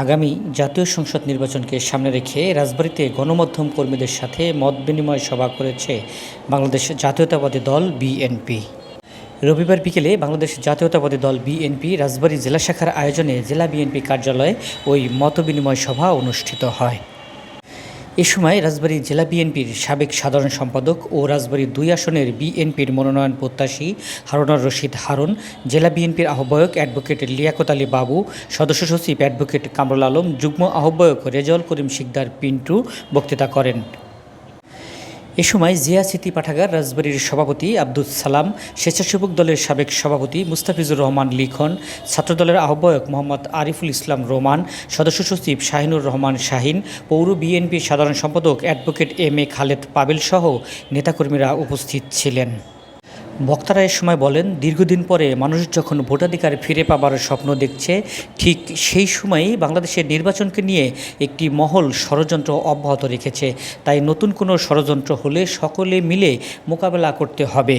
আগামী জাতীয় সংসদ নির্বাচনকে সামনে রেখে রাজবাড়িতে গণমাধ্যম কর্মীদের সাথে মত বিনিময় সভা করেছে বাংলাদেশ জাতীয়তাবাদী দল বিএনপি। রবিবার বিকেলে বাংলাদেশ জাতীয়তাবাদী দল বিএনপি রাজবাড়ী জেলা শাখার আয়োজনে জেলা বিএনপি কার্যালয়ে ওই মত বিনিময় সভা অনুষ্ঠিত হয়। এ সময় রাজবাড়ী জেলা বিএনপির সাবেক সাধারণ সম্পাদক ও রাজবাড়ী দুই আসনের বিএনপির মনোনয়ন প্রত্যাশী হারুনার রশিদ হারুন, জেলা বিএনপির আহ্বায়ক অ্যাডভোকেট লিয়াকত আলী বাবু, সদস্য সচিব অ্যাডভোকেট কামরুল আলম, যুগ্ম আহ্বায়ক রেজাউল করিম শিকদার পিন্টু বক্তৃতা করেন। এ সময় জিয়া স্মৃতি পাঠাগার রাজবাড়ির সভাপতি আব্দুল সালাম স্বেচ্ছাসেবক দলের সাবেক সভাপতি মুস্তাফিজুর রহমান লিখন, ছাত্রদলের আহ্বায়ক মোহাম্মদ আরিফুল ইসলাম রোমান, সদস্য সচিব শাহিনুর রহমান শাহিন, পৌর বিএনপির সাধারণ সম্পাদক advocate M A Khaled Pabel সহ নেতাকর্মীরা উপস্থিত ছিলেন। বক্তারা এ সময় বলেন, দীর্ঘদিন পরে মানুষ যখন ভোটাধিকার ফিরে পাবার স্বপ্ন দেখছে, ঠিক সেই সময়েই বাংলাদেশের নির্বাচনকে নিয়ে একটি মহল ষড়যন্ত্র অব্যাহত রেখেছে। তাই নতুন কোনো ষড়যন্ত্র হলে সকলে মিলে মোকাবেলা করতে হবে।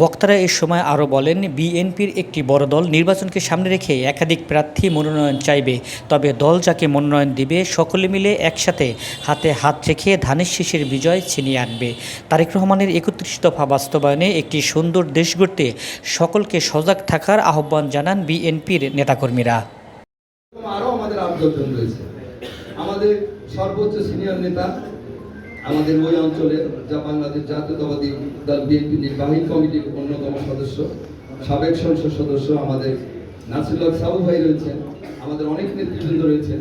বক্তারা এ সময় আরও বলেন, বিএনপির একটি বড় দল নির্বাচনকে সামনে রেখে একাধিক প্রার্থী মনোনয়ন চাইবে। তবে দল যাকে মনোনয়ন দিবে, সকলে মিলে একসাথে হাতে হাত রেখে ধানের শীষের বিজয় ছিনিয়ে আনবে। তারেক রহমানের একত্রিশ দফা বাস্তবায়নে একটি সুন্দর দেশ গড়তে সকলকে সজাগ থাকার আহ্বান জানান বিএনপির নেতাকর্মীরা। আমাদের সর্বোচ্চ সিনিয়র নেতা আমাদের ওই অঞ্চলের যা বাংলাদেশ জাতীয়তাবাদী দল বিএনপি নির্বাহী কমিটির অন্যতম সদস্য, সাবেক সংসদ সদস্য আমাদের নাসিরুল্লাহ সাবু ভাই রয়েছেন, আমাদের অনেক নেতৃবৃন্দ রয়েছেন।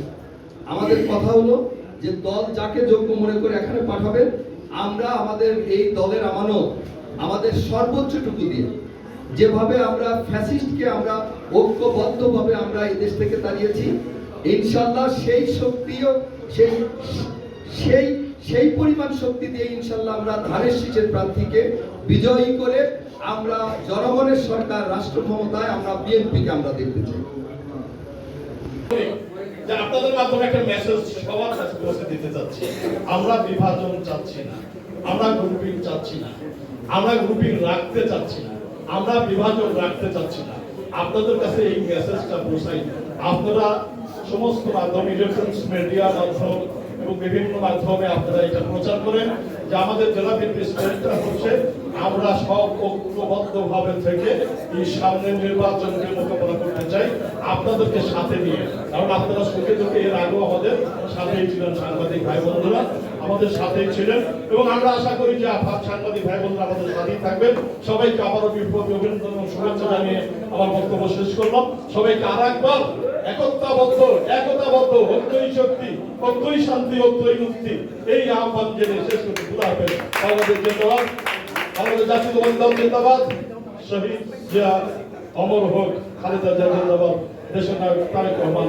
আমাদের কথা হলো যে দল যাকে যোগ্য মনে করে এখানে পাঠাবেন আমরা আমাদের এই দলের আমানত, আমাদের সর্বোচ্চটুকু দিয়ে। যেভাবে আমরা ফ্যাসিস্টকে আমরা ঐক্যবদ্ধভাবে আমরা এই দেশ থেকে তাড়িয়েছি ইনশাল্লাহ সেই শক্তিও সেই সেই সেই পরিমাণ শক্তি দিয়ে ইনশাল্লাহ আমরা ধানের শীষের প্রার্থীকে বিজয়ী করে আমরা জনগণের সরকার, রাষ্ট্র ক্ষমতায় আমরা বিএনপিকে আমরা দেখতে চাই। আপনাদের মাধ্যমে একটা মেসেজ সবার কাছে দিতে চাচ্ছি। আমরা বিভাজন চাচ্ছি না, আমরা গ্রুপিং চাচ্ছি না, আমরা গ্রুপিং রাখতে চাচ্ছি না, আমরা বিভাজন রাখতে চাচ্ছি না। আপনাদের কাছে এই মেসেজটা পৌঁছাই আপনারা সমস্ত মাধ্যম ইলেকট্রনিক্স মিডিয়া মাধ্যম এবং বিভিন্ন মাধ্যমে আপনারা এটা প্রচার করেন, যে আমাদের জেলা বিএনপি স্ট্রেটটা হচ্ছে, আমরা সব ঐক্যবদ্ধ ভাবে থেকে এই সামনের নির্বাচনকে মোকাবেলা করতে চাই, আপনাদেরকে সাথে নিয়ে। কারণ আপনারা সুখে দুঃখে এর আগেও আমাদের সাথেই ছিলেন সাংবাদিক ভাই বন্ধুরা, আমাদের সাথেই ছিলেন। এবং আমরা আশা করি যে আপনার সাংবাদিক ভাই বন্ধুরা আমাদের সাথেই থাকবেন। সবাইকে আবারও বিপ্লবী অভিনন্দন এবং শুভেচ্ছা জানিয়ে আমার বক্তব্য শেষ করলাম। সবাইকে আর একবার একতাবদ্ধ একতাবদ্ধ ঐক্যই শক্তি ঐক্যই শান্তি ঐক্যই মুক্তি। এই আহ্বান জেনে শেষ করতে হবে আমাদের জিন্দাবাদ। আমাদের জাতীয় শহীদ জিয়া অমর হোক, খালেদা জিয়া দেশের নায়ক তারেক রহমান